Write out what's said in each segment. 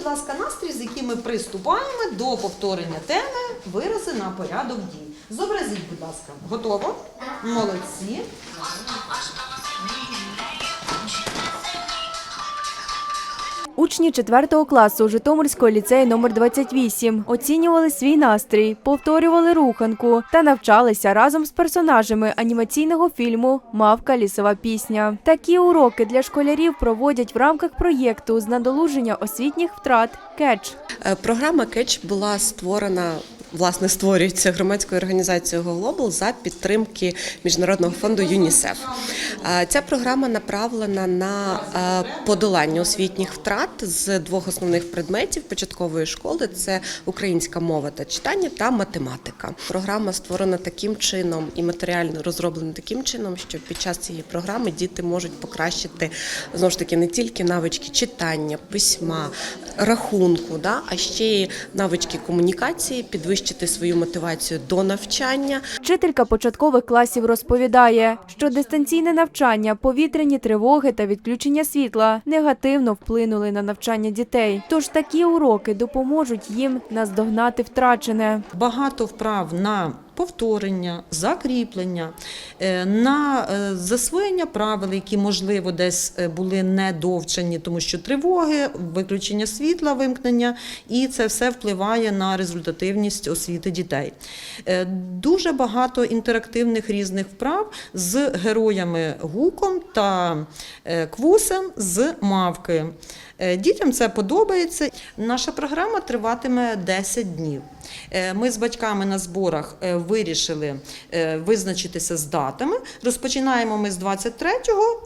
будь ласка, настрій, з яким ми приступаємо до повторення теми вирази на порядок дій. Зобразіть, будь ласка. Готово? Молодці. Учні 4 класу Житомирського ліцею номер 28 оцінювали свій настрій, повторювали руханку та навчалися разом з персонажами анімаційного фільму Мавка лісова пісня. Такі уроки для школярів проводять в рамках проєкту з надолуження освітніх втрат «Кетч». Е, Програма Кетч була створена. Власне, створюється громадською організацією GoGlobal за підтримки міжнародного фонду ЮНІСЕФ. Ця програма направлена на подолання освітніх втрат з двох основних предметів початкової школи: це українська мова та читання та математика. Програма створена таким чином і матеріально розроблена таким чином, що під час цієї програми діти можуть покращити знову ж таки не тільки навички читання, письма, рахунку, да, а ще й навички комунікації, підвищити свою мотивацію до навчання. Вчителька початкових класів розповідає, що дистанційне навчання, повітряні тривоги та відключення світла негативно вплинули на навчання дітей. Тож такі уроки допоможуть їм наздогнати втрачене. Багато вправ на повторення, закріплення, е, на е, засвоєння правил, які, можливо, десь е, були не довчені, тому що тривоги, виключення світла, вимкнення, і це все впливає на результативність освіти дітей. Дуже багато інтерактивних різних вправ з героями гуком та квусем з мавки. Дітям це подобається. Наша програма триватиме 10 днів. Ми з батьками на зборах вирішили е, визначитися з датами. Розпочинаємо ми з 23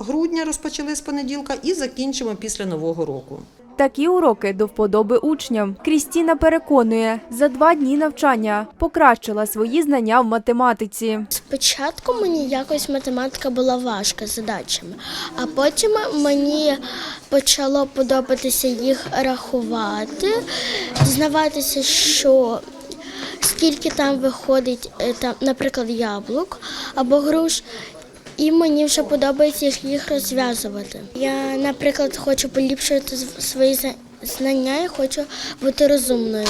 грудня, розпочали з понеділка, і закінчимо після Нового року. Такі уроки до вподоби учням. Крістіна переконує, за два дні навчання покращила свої знання в математиці. Спочатку мені якось математика була важка задачами, а потім мені почало подобатися їх рахувати, дізнаватися, що скільки там виходить, е, там, наприклад, яблук або груш. І мені вже подобається їх- їх розв'язувати. Я, наприклад, хочу поліпшувати свої зна- знання і хочу бути розумною.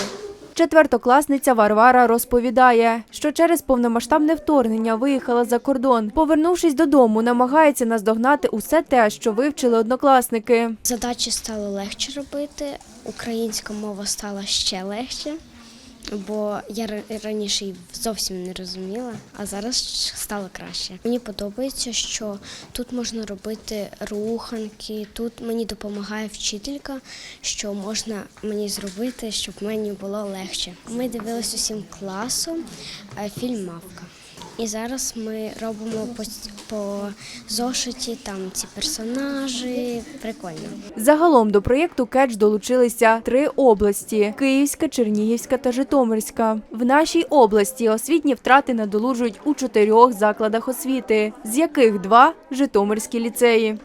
Четвертокласниця Варвара розповідає, що через повномасштабне вторгнення виїхала за кордон. Повернувшись додому, намагається наздогнати усе те, що вивчили однокласники. Задачі стало легше робити, українська мова стала ще легше, бо я ра- раніше її зовсім не розуміла, а зараз стало краще. Мені подобається, що тут можна робити руханки, тут мені допомагає вчителька, що можна мені зробити, щоб мені було легше. Ми дивилися усім класом е, фільм Мавка. І зараз ми робимо по, по зошиті там ці персонажі. Прикольно. Загалом до проєкту «Кетч» долучилися три області: Київська, Чернігівська та Житомирська. В нашій області освітні втрати надолужують у чотирьох закладах освіти, з яких два Житомирські ліцеї.